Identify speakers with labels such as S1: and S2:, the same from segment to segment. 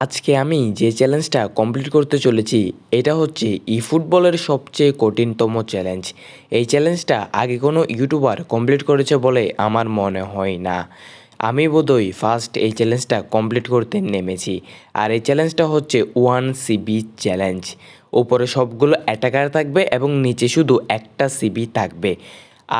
S1: আজকে আমি যে চ্যালেঞ্জটা কমপ্লিট করতে চলেছি, এটা হচ্ছে ই ফুটবলের সবচেয়ে কঠিনতম চ্যালেঞ্জ এই চ্যালেঞ্জটা আগে কোনো ইউটিউবার কমপ্লিট করেছে বলে আমার মনে হয় না। আমি বোধহয় ফার্স্ট এই চ্যালেঞ্জটা কমপ্লিট করতে নেমেছি। আর এই চ্যালেঞ্জটা হচ্ছে ওয়ান সিবি চ্যালেঞ্জ উপরে সবগুলো অ্যাটাকার থাকবে এবং নিচে শুধু একটা সিবি থাকবে।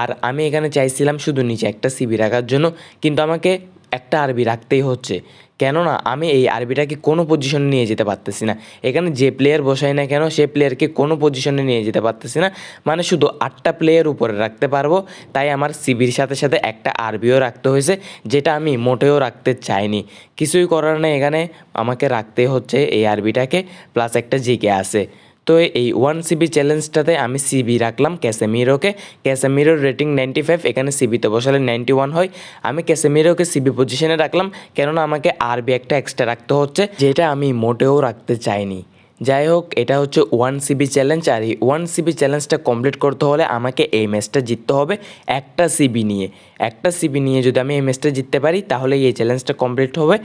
S1: আর আমি এখানে চাইছিলাম শুধু নিচে একটা সিবি রাখার জন্য, কিন্তু আমাকে একটা আরবি রাখতেই হচ্ছে। কেননা আমি এই আরবিটাকে কোনো পজিশনে নিয়ে যেতে পারতেছি না। এখানে যে প্লেয়ার বসাই না কেন, সে প্লেয়ারকে কোনো পজিশনে নিয়ে যেতে পারতেছি না। মানে শুধু আটটা প্লেয়ার উপরে রাখতে পারব। তাই আমার সিবির সাথে সাথে একটা আরবিও রাখতে হয়েছে, যেটা আমি মোটেও রাখতে চাইনি। কিছুই করার নেই এখানে। আমাকে রাখতে হচ্ছে এই আরবিটাকে প্লাস একটা জিকে আছে। তো এই ওয়ান সিবি চ্যালেঞ্জটাতে আমি সিবি রাখলাম ক্যাসেমিরোকে। ক্যাসেমিরোর রেটিং নাইনটি ফাইভ এখানে সিবিতে বসালে নাইনটি ওয়ান হয়। আমি ক্যাসেমিরোকে সিবি পজিশনে রাখলাম, কেননা আমাকে আরবি একটা এক্সট্রা রাখতে হচ্ছে, যেটা আমি মোটেও রাখতে চাইনি। যাই হোক, এটা হচ্ছে ওয়ান সিবি চ্যালেঞ্জ আর এই ওয়ান সিবি চ্যালেঞ্জটা কমপ্লিট করতে হলে আমাকে এই ম্যাচটা জিততে হবে একটা সিবি নিয়ে। একটা সিবি নিয়ে যদি আমি এই ম্যাচটা জিততে পারি তাহলে এই চ্যালেঞ্জটা কমপ্লিট হবে।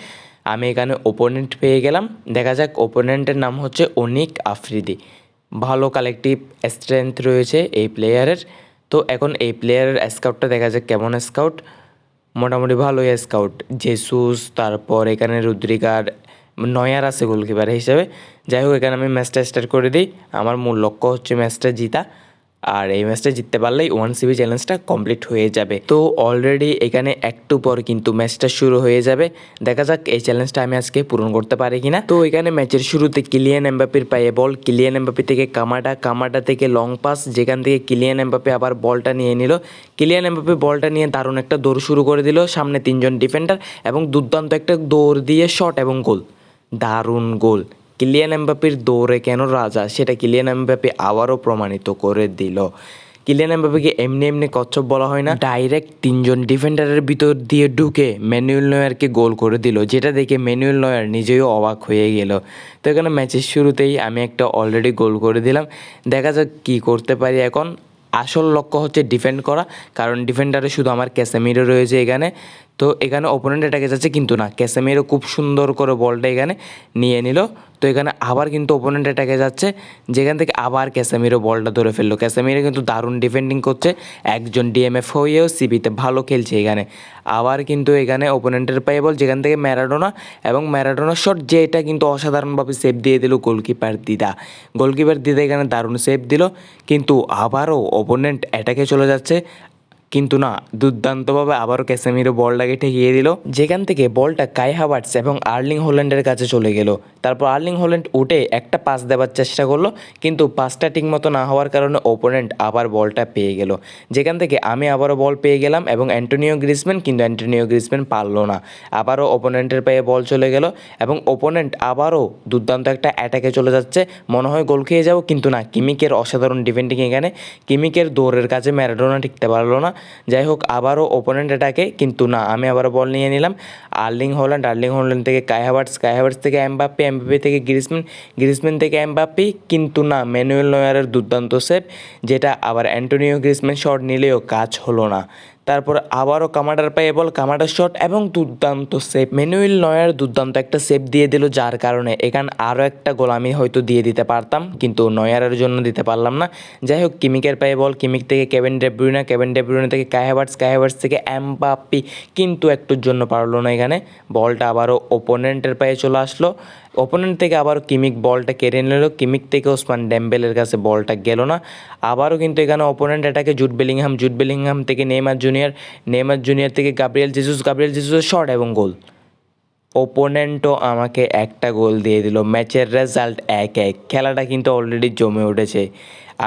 S1: আমি এখানে ওপোনেন্ট পেয়ে গেলাম। দেখা যাক ওপোনেন্টের নাম হচ্ছে অনিক আফ্রিদি ভালো কালেকটিভ স্ট্রেংথ রয়েছে এই প্লেয়ারের তো এখন এই প্লেয়ারের স্কাউটটা দেখা যাক কেমন স্কাউট মোটামুটি ভালোই স্কাউট জেসুস তারপর এখানে রুদ্রিকার, নয়ার আছে গোলকিপার হিসেবে। যাই হোক, এখানে আমি ম্যাচটা স্টার্ট করে দিই। আমার মূল লক্ষ্য হচ্ছে ম্যাচটা জিতা। আর এই ম্যাচটা জিততে পারলেই ওয়ান সিবি চ্যালেঞ্জটা কমপ্লিট হয়ে যাবে। তো অলরেডি এখানে একটু পর কিন্তু ম্যাচটা শুরু হয়ে যাবে। দেখা যাক এই চ্যালেঞ্জটা আমি আজকে পূরণ করতে পারি কিনা। তো এখানে ম্যাচের শুরুতে কিলিয়ান এমবাপির পায়ে বল কিলিয়ান এমবাপি থেকে কামাডা কামাডা থেকে লং পাস যেখান থেকে কিলিয়ান এমবাপি আবার বলটা নিয়ে নিল। কিলিয়ান এমবাপি বলটা নিয়ে দারুণ একটা দৌড় শুরু করে দিল সামনে তিনজন ডিফেন্ডার এবং দুর্দান্ত একটা দৌড় দিয়ে শট এবং গোল দারুণ গোল কিলিয়ান এমবাপির দৌড়ে কেন রাজা? সেটা কিলিয়ান এমবাপি আবারও প্রমাণিত করে দিল। কিলিয়ান এমবাপিকে এমনি এমনি কচ্ছপ বলা হয় না। ডাইরেক্ট তিনজন ডিফেন্ডারের ভিতর দিয়ে ঢুকে ম্যানুয়েল নয়ারকে গোল করে দিল, যেটা দেখে ম্যানুয়েল নয়ার নিজেও অবাক হয়ে গেল। তো এখানে ম্যাচের শুরুতেই আমি একটা অলরেডি গোল করে দিলাম। দেখা যাক কী করতে পারি এখন। আসল লক্ষ্য হচ্ছে ডিফেন্ড করা, কারণ ডিফেন্ডারে শুধু আমার ক্যাসামিরো রয়েছে এখানে। তো এখানে ওপোনেন্ট এটাকে যাচ্ছে কিন্তু না। ক্যাসামিরো খুব সুন্দর করে বলটা এখানে নিয়ে নিল। তো এখানে আবার কিন্তু ওপোনেন্ট এটাকে যাচ্ছে, যেখান থেকে আবার ক্যাসামিরো বলটা ধরে ফেলল। ক্যাসামিরো কিন্তু দারুণ ডিফেন্ডিং করছে, একজন ডিএমএফ হয়েও সিবিতে ভালো খেলছে এখানে। আবার কিন্তু এখানে ওপোনেন্টের পায়ে বল, যেখান থেকে ম্যারাডোনা এবং ম্যারাডোনার শট যেটা কিন্তু অসাধারণভাবে সেভ দিয়ে দিল গোলকিপার দিদা। গোলকিপার দিদা এখানে দারুণ সেভ দিল। কিন্তু আবারও ওপোনেন্ট অ্যাটাকে চলে যাচ্ছে কিন্তু না, দুর্দান্তভাবে আবারও ক্যাসেমিরো বলটাকে ঠেকিয়ে দিল, যেখান থেকে বলটা কাই হাওয়ার্টস এবং আর্লিং হোল্যান্ডের কাছে চলে গেল। তারপর আর্লিং হোল্যান্ড উঠে একটা পাস দেওয়ার চেষ্টা করল, কিন্তু পাসটা ঠিকমতো না হওয়ার কারণে ওপোনেন্ট আবার বলটা পেয়ে গেল। যেখান থেকে আমি আবারও বল পেয়ে গেলাম এবং অ্যান্টোনিও গ্রিসম্যান কিন্তু অ্যান্টোনিও গ্রিসম্যান পারল না। আবারও ওপোনেন্টের পায়ে বল চলে গেল এবং ওপোনেন্ট আবারও দুর্দান্ত একটা অ্যাটাকে চলে যাচ্ছে। মনে হয় গোল খেয়ে যাব, কিন্তু না, কিমিকের অসাধারণ ডিফেন্ডিং এখানে। কিমিকের দৌড়ের কাছে ম্যারাডোনা টিকতে পারল না। যাই হোক আবারও ওপোনেন্ট এটাকে, কিন্তু না, আমি আবারও বল নিয়ে নিলাম। আর্লিং হল্যান্ড আর্লিং হল্যান্ড থেকে কাই হাভার্টস থেকে অ্যাম্বাপি অ্যাম্বাপি থেকে গ্রিসম্যান গ্রিসম্যান থেকে এমবাপ্পি কিন্তু না ম্যানুয়েল নয়ারের দুর্দান্ত সেভ যেটা আবার অ্যান্টোনিও গ্রিসম্যান শট নিলেও কাজ হলো না। তারপর আবারও কামাডার পায়ে বল কামাডার শট এবং দুর্দান্ত সেভ ম্যানুয়েল নয়ার দুর্দান্ত একটা সেভ দিয়ে দিল, যার কারণে এখানে আরও একটা গোল আমি হয়তো দিয়ে দিতে পারতাম, কিন্তু নয়ারের জন্য দিতে পারলাম না। যাই হোক, কিমিকের পায়ে বল কিমিক থেকে Kevin De Bruyne Kevin De Bruyne থেকে কাইহাবার্টস কাইহাবার্টস থেকে এমবাপ্পি কিন্তু একটুর জন্য পারল না এখানে। বলটা আবারও ওপোনেন্টের পায়ে চলে আসলো। ওপোনেন্ট থেকে আবার কিমিক বলটা কেড়ে নিল, কিমিক থেকে ওসমান ড্যাম্বেলের কাছে বলটা গেল না। আবারও কিন্তু এখানে ওপোনেন্ট এটাকে জুট বেলিংহাম জুট বেলিংহাম থেকে নেমার জুনিয়র, নেইমার জুনিয়র থেকে গাব্রিয়েল জিসুস, গাব্রিয়েল জিসুসের শট এবং গোল ওপোনেন্টও আমাকে একটা গোল দিয়ে দিল। ম্যাচের রেজাল্ট এক এক। খেলাটা কিন্তু অলরেডি জমে উঠেছে।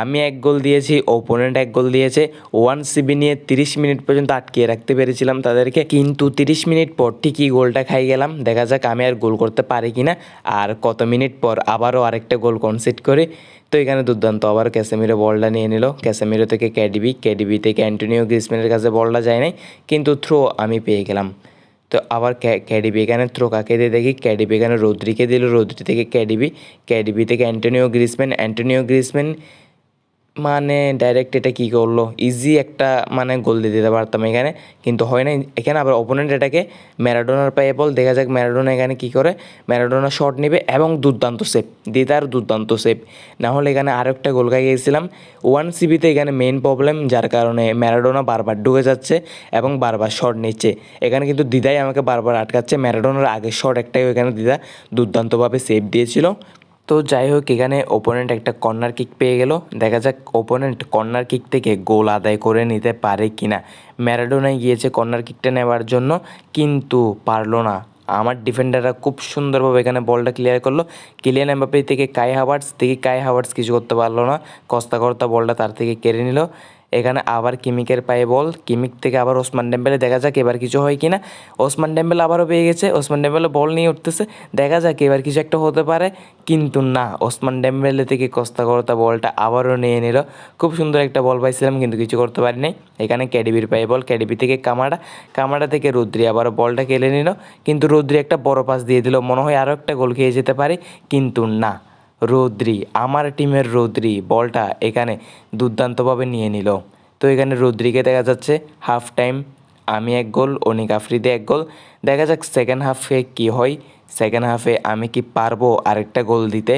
S1: আমি এক গোল দিয়েছি ওপোনেন্ট এক গোল দিয়েছে। ওয়ান সিবি নিয়ে তিরিশ মিনিট পর্যন্ত আটকিয়ে রাখতে পেরেছিলাম তাদেরকে। কিন্তু তিরিশ মিনিট পর ঠিকই গোলটা খাই গেলাম। দেখা যাক আমি আর গোল করতে পারি কি না আর কত মিনিট পর আবারও আরেকটা গোল কনসিড করে। তো এখানে দুর্দান্ত আবার ক্যাসেমিরো বলটা নিয়ে নিল। ক্যাসেমিরো থেকে ক্যাডিবি। ক্যাডিবি থেকে অ্যান্টোনিও গ্রিসম্যানের কাছে বলটা যায় নাই। কিন্তু থ্রো আমি পেয়ে গেলাম। তো আবার ক্যাডিবি এখানে থ্রোকাকে দিয়ে দেখি। ক্যাডিবি এখানে রৌদ্রিকে দিল। রৌদ্রি থেকে ক্যাডিবি ক্যাডিবি থেকে অ্যান্টোনিও গ্রিসম্যান অ্যান্টোনিও গ্রিসম্যান মানে ডাইরেক্ট এটা কী করল? ইজি একটা মানে গোল দিয়ে দিতে পারতাম এখানে, কিন্তু হয় না এখানে আবার অপোনেন্ট এটাকে ম্যারাডোনার পায়ে বল, দেখা যাক ম্যারাডোনা এখানে কী করে। ম্যারাডোনা শট নেবে এবং দুর্দান্ত সেভ দিদার দুর্দান্ত সেভ না হলে এখানে আরও একটা গোল খাই গিয়েছিলাম ওয়ান সিবিতে এখানে মেন প্রবলেম যার কারণে ম্যারাডোনা বারবার ঢুকে যাচ্ছে এবং বারবার শট নিচ্ছে। এখানে কিন্তু দিদাই আমাকে বারবার আটকাচ্ছে। ম্যারাডোনার আগের শট একটাই এখানে দিদা দুর্দান্তভাবে সেভ দিয়েছিল। তো যাই হোক, এখানে ওপোনেন্ট একটা কর্নার কিক পেয়ে গেল। দেখা যাক ওপোনেন্ট কর্নার কিক থেকে গোল আদায় করে নিতে পারে কিনা। ম্যারাডোনায় গিয়েছে কর্নার কিকটা নেওয়ার জন্য, কিন্তু পারল না। আমার ডিফেন্ডাররা খুব সুন্দরভাবে এখানে বলটা ক্লিয়ার করল। ক্লিয়ার এমবাপি থেকে কাই হাওয়ার্ডস থেকে কাই হাওয়ার্স কিছু করতে পারল না। কস্তা কর্তা বলটা তার থেকে কেড়ে নিল। এখানে আবার কিমিকের পায়ে বল। কিমিক থেকে আবার ওসমান ডেম্বেলে দেখা যাক এবার কিছু হয় কি না ওসমান ডেম্বেল আবারও পেয়ে গেছে, ওসমান ডেম্বেলে বল নিয়ে উঠতেছে। দেখা যাক এবার কিছু একটা হতে পারে, কিন্তু না, ওসমান ডেম্বেলে থেকে কস্তা করতা বলটা আবারও নিয়ে নিল। খুব সুন্দর একটা বল পাইছিলাম, কিন্তু কিছু করতে পারি নাই এখানে ক্যাডিবির পায়ে বল, ক্যাডিবি থেকে কামাডা। কামাডা থেকে রুদ্রি আবারও বলটা কেড়ে নিল, কিন্তু রুদ্রি একটা বড় পাস দিয়ে দিল। মনে হয় আরও একটা গোল খেয়ে যেতে পারে, কিন্তু না। রৌদ্রি, আমার টিমের রৌদ্রি, বলটা এখানে দুর্দান্তভাবে নিয়ে নিল। তো এখানে রৌদ্রিকে দেখা যাচ্ছে হাফ টাইম আমি এক গোল, অনিক আফ্রিদি এক গোল। দেখা যাক সেকেন্ড হাফে কী হয়। সেকেন্ড হাফে আমি কি পারব আরেকটা গোল দিতে?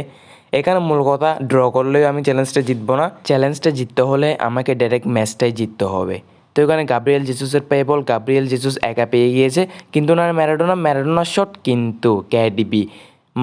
S1: এখানে মূল কথা ড্র করলেও আমি চ্যালেঞ্জটা জিতবো না। চ্যালেঞ্জটা জিততে হলে আমাকে ডাইরেক্ট ম্যাচটাই জিততে হবে। তো এখানে গাব্রিয়েল জেসুসের পেয়ে বল গাব্রিয়েল জেসুস একা পেয়ে গিয়েছে। কিন্তু না ম্যারাডোনা ম্যারাডোনার শট কিন্তু ক্যাডিবি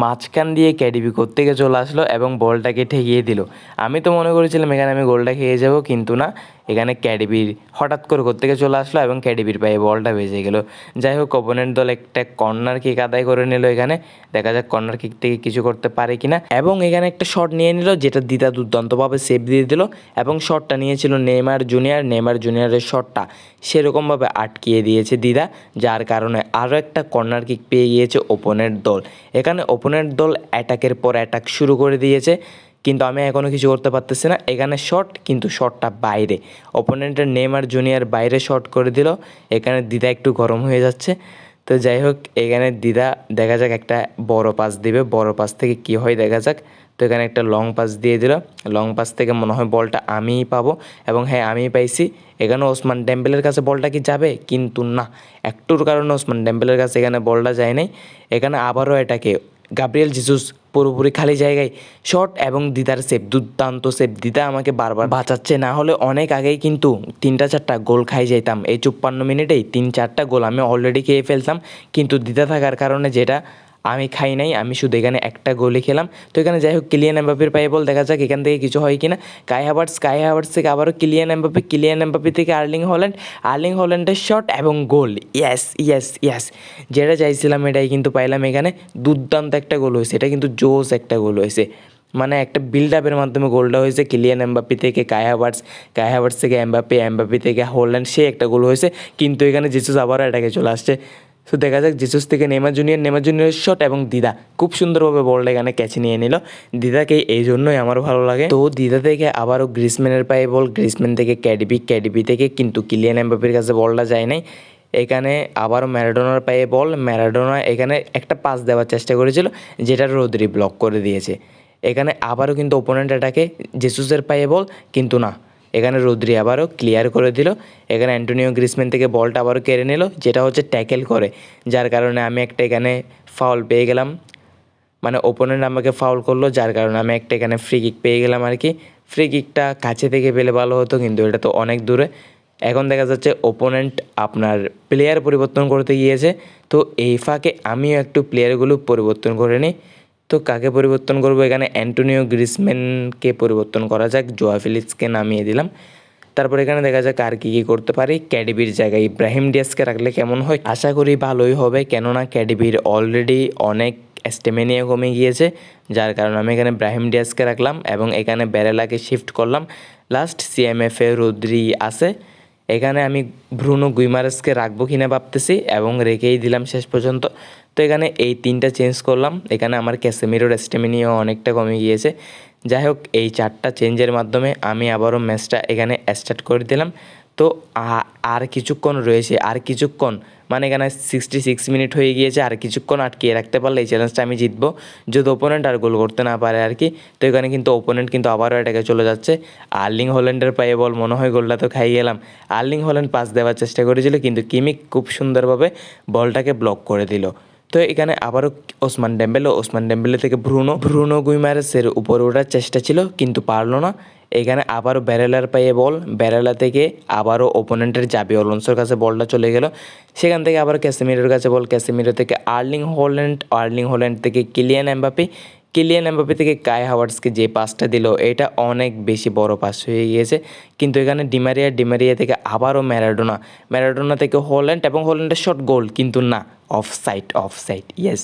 S1: মাঝখান দিয়ে ক্যাডিবি থেকে চলে আসলো এবং বলটাকে ঠেকিয়ে দিল। আমি তো মনে করেছিলাম এখানে আমি গোলটা খেয়ে যাব, কিন্তু না। এখানে ক্যাডিবির হঠাৎ করে থেকে চলে আসলো এবং ক্যাডিবির পায়ে বলটা বেজে গেল। যাই হোক অপোনেন্ট দল একটা কর্নার কিক আদায় করে নিল এখানে। দেখা যাক কর্নার কিক থেকে কিছু করতে পারে কিনা। এবং এখানে একটা শট নিয়ে নিল, যেটা দিদা দুর্দান্তভাবে সেভ দিয়ে দিল এবং শটটা নিয়েছিল নেইমার জুনিয়র নেইমার জুনিয়রের শটটা সেরকমভাবে আটকিয়ে দিয়েছে দিদা, যার কারণে আরও একটা কর্নার কিক পেয়ে গিয়েছে ওপোনেন্ট দল। এখানে ওপোনেন্ট দল অ্যাটাকের পর অ্যাটাক শুরু করে দিয়েছে। কিন্তু আমি এখনও কিছু করতে পারতেছি না। এখানে শট কিন্তু শটটা বাইরে। অপোনেন্টের নেমার জুনিয়র বাইরে শট করে দিল। এখানে দিদা একটু গরম হয়ে যাচ্ছে। তো যাই হোক, এখানে দিদা দেখা যাক একটা বড় পাস দিবে। বড় পাস থেকে কি হয় দেখা যাক। তো এখানে একটা লং পাস দিয়ে দিল। লং পাস থেকে মনে হয় বলটা আমিই পাবো। এবং হ্যাঁ আমিই পাইছি। এখানে ওসমান ডেম্বেলের কাছে বলটা কি যাবে? কিন্তু না। একটুর কারণে ওসমান ডেম্বেলের কাছে এখানে বলটা যায় নাই। এখানে আবারও এটাকে গাব্রিয়েল জিসুস পুরোপুরি খালি জায়গায় শট এবং দিদার সেভ, দুর্দান্ত সেভ। দিদা আমাকে বারবার বাঁচাচ্ছে, না হলে অনেক আগেই কিন্তু তিনটা চারটা গোল খাই যাইতাম। এই চুপ্পান্ন মিনিটেই তিন চারটা গোল আমি অলরেডি খেয়ে ফেলতাম, কিন্তু দিদা থাকার কারণে যেটা আমি খাই নাই, আমি শুধু এখানে একটা গোলই খেলাম। তো এখানে যাই হোক, কিলিয়ান এমবাপির পায়ে বল, দেখা যাক এখান থেকে কিছু হয় কিনা। কাই হাবার্টস কাই হাবার্টস থেকে আবারও কিলিয়ান এমবাপি কিলিয়ান এমবাপি থেকে আর্লিং হল্যান্ড। আর্লিং হল্যান্ডের শট এবং গোল। ইয়াস ইয়াস ইয়াস যেটা চাইছিলাম এটাই কিন্তু পাইলাম এখানে। দুর্দান্ত একটা গোল হয়েছে। এটা কিন্তু জোস একটা গোল হয়েছে। মানে একটা বিল্ড আপের মাধ্যমে গোলটা হয়েছে কিলিয়ান এমবাপি থেকে হাবার্টস কাই হাবার্টস থেকে এমবাপি এমবাপি থেকে হোল্যান্ড সে একটা গোল হয়েছে। কিন্তু এখানে জিসুস আবারও এটাকে চলে আসছে। তো দেখা যাক জিসুস থেকে নেমার জুনিয়র নেমার জুনিয়রের শট এবং দিদা। খুব সুন্দরভাবে বলটা এখানে ক্যাচে নিয়ে নিল। দিদাকে এই জন্যই আমার ভালো লাগে। তো দিদা থেকে আবারও গ্রিসম্যানের পায়ে বল গ্রিসম্যান থেকে ক্যাডিবি ক্যাডিবি থেকে কিন্তু কিলিয়ান এমবাপির কাছে বলটা যায় নাই। এখানে আবারও ম্যারাডোনার পায়ে বল ম্যারাডোনা এখানে একটা পাস দেওয়ার চেষ্টা করেছিল, যেটা রোদ্রি ব্লক করে দিয়েছে। এখানে আবারও কিন্তু ওপোনেন্ট এটাকে জেসুসের পায়ে বল কিন্তু না। এখানে রুদ্রি আবারও ক্লিয়ার করে দিল। এখানে অ্যান্টোনিও গ্রিসম্যান থেকে বলটা আবারও কেড়ে নিল, যেটা হচ্ছে ট্যাকেল করে। যার কারণে আমি একটা এখানে ফাউল পেয়ে গেলাম। মানে ওপোনেন্ট আমাকে ফাউল করল, যার কারণে আমি একটা এখানে ফ্রি কিক পেয়ে গেলাম আর কি। ফ্রি কিকটা কাছে থেকে পেলে ভালো হতো, কিন্তু এটা তো অনেক দূরে। এখন দেখা যাচ্ছে ওপোনেন্ট আপনার প্লেয়ার পরিবর্তন করতে গিয়েছে। তো এই ফাঁকে আমিও একটু প্লেয়ারগুলো পরিবর্তন করে নিই। তো কাকে পরিবর্তন করব? এখানে অ্যান্টোনিও গ্রিসম্যানকে পরিবর্তন করা যাক, জোয়া নামিয়ে দিলাম। তারপর এখানে দেখা যাক আর কী কী করতে পারি। ক্যাডিবির জায়গায় ইব্রাহিম ডিয়াসকে রাখলে কেমন হয়? আশা করি ভালোই হবে, কেননা ক্যাডিবির অলরেডি অনেক স্টেমিনিয়া কমে গিয়েছে, যার কারণে আমি এখানে ব্রাহিম ডিয়াসকে রাখলাম এবং এখানে ব্যারেলাকে শিফট করলাম। লাস্ট সিএমএফে রুদ্রি আছে। এখানে আমি ভ্রুনো গুইমারেসকে রাখব কিনা ভাবতেছি এবং রেখেই দিলাম শেষ পর্যন্ত। তো এখানে এই তিনটা চেঞ্জ করলাম। এখানে আমার ক্যাসেমিরোর স্টেমিনিও অনেকটা কমে গিয়েছে। যাই হোক, এই চারটা চেঞ্জের মাধ্যমে আমি আবারও ম্যাচটা এখানে স্টার্ট করে দিলাম। তো আর কিছুক্ষণ রয়েছে, আর কিছুক্ষণ মানে এখানে সিক্সটি সিক্স মিনিট হয়ে গিয়েছে, আর কিছুক্ষণ আটকিয়ে রাখতে পারলে এই চ্যালেঞ্জটা আমি জিতবো। যদি ওপোনেন্ট আর গোল করতে না পারে আর কি তো এখানে কিন্তু ওপোনেন্ট কিন্তু আবারও এটাকে চলে যাচ্ছে। আর্লিং হল্যান্ডের পায়ে বল, মনে হয় গোলটা তো খাই গেলাম। আর্লিং হল্যান্ড পাস দেওয়ার চেষ্টা করেছিল, কিন্তু কিমিক খুব সুন্দরভাবে বলটাকে ব্লক করে দিল। তো এখানে আবারও ওসমান ডেম্বেল ওসমান ডেম্বেলে থেকে ভ্রুনো ভ্রুনো গুইমারেসের উপরে ওঠার চেষ্টা ছিল, কিন্তু পারল না। এখানে আবারও ব্যারেলার পায়ে বল, ব্যারেলা থেকে আবারও ওপোনেন্টের জাবি অলন্সোর কাছে বলটা চলে গেল। সেখান থেকে আবার ক্যাসেমিরোর কাছে বল, ক্যাসেমিরো থেকে আর্লিং হল্যান্ড, আর্লিং হোল্যান্ড থেকে কিলিয়ান এমবাপি কিলিয়ান এমবাপি থেকে কায় হাওয়ার্সকে যে পাসটা দিল, এটা অনেক বেশি বড় পাস হয়ে গিয়েছে। কিন্তু এখানে ডিমারিয়া ডিমারিয়া থেকে আবারও ম্যারাডোনা ম্যারাডোনা থেকে হল্যান্ড এবং হল্যান্ডের শর্ট গোল কিন্তু না off side off side yes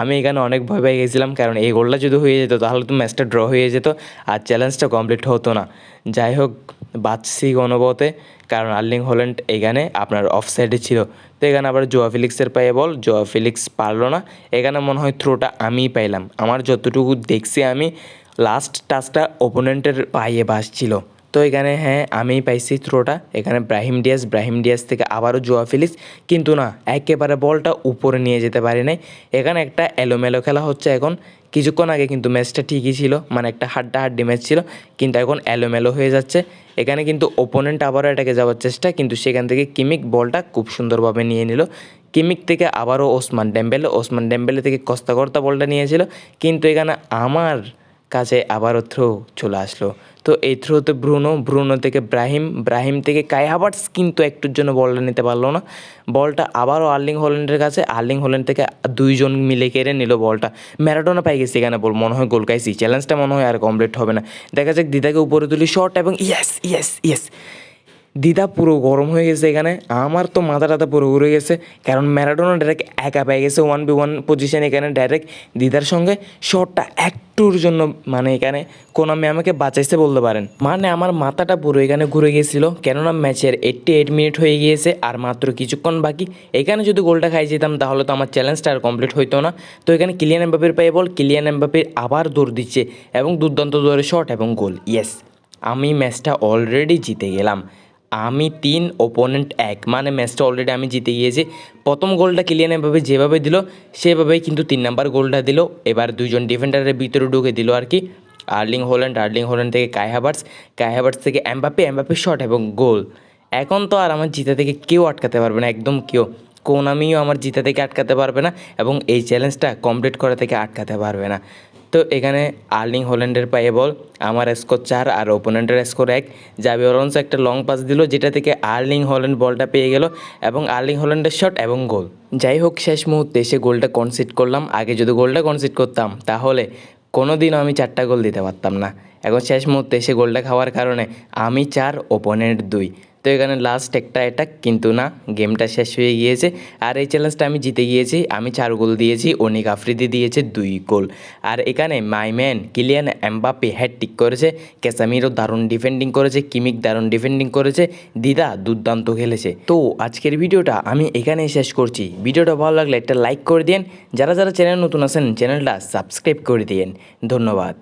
S1: আমি এখানে অনেক ভয় পেয়ে গেছিলাম, কারণ এই গোলটা যদি হয়ে যেত, তাহলে তো ম্যাচটা ড্র হয়ে যেত আর চ্যালেঞ্জটা কমপ্লিট হতো না। যাই হোক, বাচ্ছি গণবতে। কারণ আর্লিং হল্যান্ড এখানে আপনার অফ সাইডে ছিল। তো এখানে আবার জোয়া ফিলিক্সের পায়ে বল, জোয়া ফিলিক্স পারল না। এখানে মনে হয় থ্রোটা আমিই পাইলাম। আমার যতটুকু দেখছি আমি লাস্ট টাচটা ওপোনেন্টের পায়ে বাসছিল তো এখানে হ্যাঁ আমিই পাইছি থ্রোটা এখানে ব্রাহিম ডিয়াস ব্রাহিম ডিয়াস থেকে আবারও জোয়া ফিলিক্স কিন্তু না, একেবারে বলটা উপরে নিয়ে যেতে পারি নাই। এখানে একটা এলোমেলো খেলা হচ্ছে এখন। কিছুক্ষণ আগে কিন্তু ম্যাচটা ঠিকই ছিল মানে একটা হাড্ডা হাড্ডি ম্যাচ ছিল। কিন্তু এখন এলোমেলো হয়ে যাচ্ছে। এখানে কিন্তু ওপোনেন্ট আবারও এটাকে যাওয়ার চেষ্টা, কিন্তু সেখান থেকে কিমিক বলটা খুব সুন্দরভাবে নিয়ে নিল। কিমিক থেকে আবারও ওসমান ডেম্বেলে ওসমান ডেম্বেলে থেকে কস্তা কর্তা বলটা নিয়েছিল। কিন্তু এখানে আমার কাছে আবারও থ্রো চলে আসলো। তো এই থ্রোতে ব্রুনো ব্রুনো থেকে ব্রাহিম ব্রাহিম থেকে কাই হাবার্টস কিন্তু একটুর জন্য বলটা নিতে পারল না। বলটা আবারও আর্লিং হল্যান্ডের কাছে, আর্লিং হল্যান্ড থেকে দুইজন মিলে কেড়ে নিল বলটা ম্যারাডোনা পাই গেছে এখানে বল মনে হয় গোল খাইছি। চ্যালেঞ্জটা মনে হয় আর কমপ্লিট হবে না। দেখা যাক দিদাকে উপরে তুলি শর্ট এবং ইয়েস ইয়েস ইয়েস দিদা পুরো গরম হয়ে গেছে এখানে। আমার তো মাথা টাথা পুরো ঘুরে গেছে। কারণ ম্যারাডোনা ডাইরেক্ট একা পেয়ে গেছে ওয়ান বি ওয়ান পজিশন এখানে ডাইরেক্ট দিদার সঙ্গে। শটটা একটুর জন্য মানে এখানে কোন আমি আমাকে বাঁচাইছে বলতে পারেন। মানে আমার মাথাটা পুরো এখানে ঘুরে গেছিল। কেননা ম্যাচের এইটটি এইট মিনিট হয়ে গিয়েছে আর মাত্র কিছুক্ষণ বাকি। এখানে যদি গোলটা খাই যেতাম তাহলে তো আমার চ্যালেঞ্জটা আর কমপ্লিট হইতো না। তো এখানে কিলিয়ান এমবাপির পায়ে বল কিলিয়ান এমবাপির আবার দৌড় দিচ্ছে এবং দুর্দান্ত দৌড়ে শট এবং গোল ইয়েস আমি ম্যাচটা অলরেডি জিতে গেলাম। আমি তিন ওপোনেন্ট এক। মানে ম্যাচটা অলরেডি আমি জিতে গিয়েছি। প্রথম গোলটা কিলিয়ান এভাবে যেভাবে দিল, সেভাবেই কিন্তু তিন নাম্বার গোলটা দিল। এবার দুজন ডিফেন্ডারের ভিতরে ঢুকে দিল আর কি। আর্লিং হোল্যান্ড আর্লিং হোল্যান্ড থেকে কাই হ্যাভার্টস কাই হ্যাভার্টস থেকে এমবাপে এমবাপে শট এবং গোল এখন তো আর আমার জিতা থেকে কেউ আটকাতে পারবে না, একদম কেউ। কোন আমিও আমার জিতা থেকে আটকাতে পারবে না এবং এই চ্যালেঞ্জটা কমপ্লিট করা থেকে আটকাতে পারবে না। তো এখানে আর্লিং হল্যান্ডের পায়ে বল। আমার স্কোর চার আর ওপোনেন্টের স্কোর এক। জাবি অলন্সো একটা লং পাস দিল, যেটা থেকে আর্লিং হল্যান্ড বলটা পেয়ে গেল এবং আর্লিং হল্যান্ডের শট এবং গোল যাই হোক, শেষ মুহূর্তে এসে গোলটা কনসিড করলাম। আগে যদি গোলটা কনসিড করতাম, তাহলে কোনো দিনও আমি চারটা গোল দিতে পারতাম না। এখন শেষ মুহূর্তে এসে গোলটা খাওয়ার কারণে আমি চার ওপোনেন্ট দুই। তো এখানে লাস্ট একটা অ্যাটাক কিন্তু না গেমটা শেষ হয়ে গিয়েছে। আর এই চ্যালেঞ্জটা আমি জিতে গিয়েছি। আমি চার গোল দিয়েছি, অনিক আফ্রিদি দিয়েছে দুই গোল। আর এখানে my my man Kylian Mbappe hattrick করেছে ক্যাসামিরও দারুণ ডিফেন্ডিং করেছে কিমিক দারুণ ডিফেন্ডিং করেছে, দিদা দুর্দান্ত খেলেছে। তো আজকের ভিডিওটা আমি এখানেই শেষ করছি। ভিডিওটা ভালো লাগলে একটা লাইক করে দিন যারা যারা চ্যানেল নতুন আছেন চ্যানেলটা সাবস্ক্রাইব করে দিন ধন্যবাদ।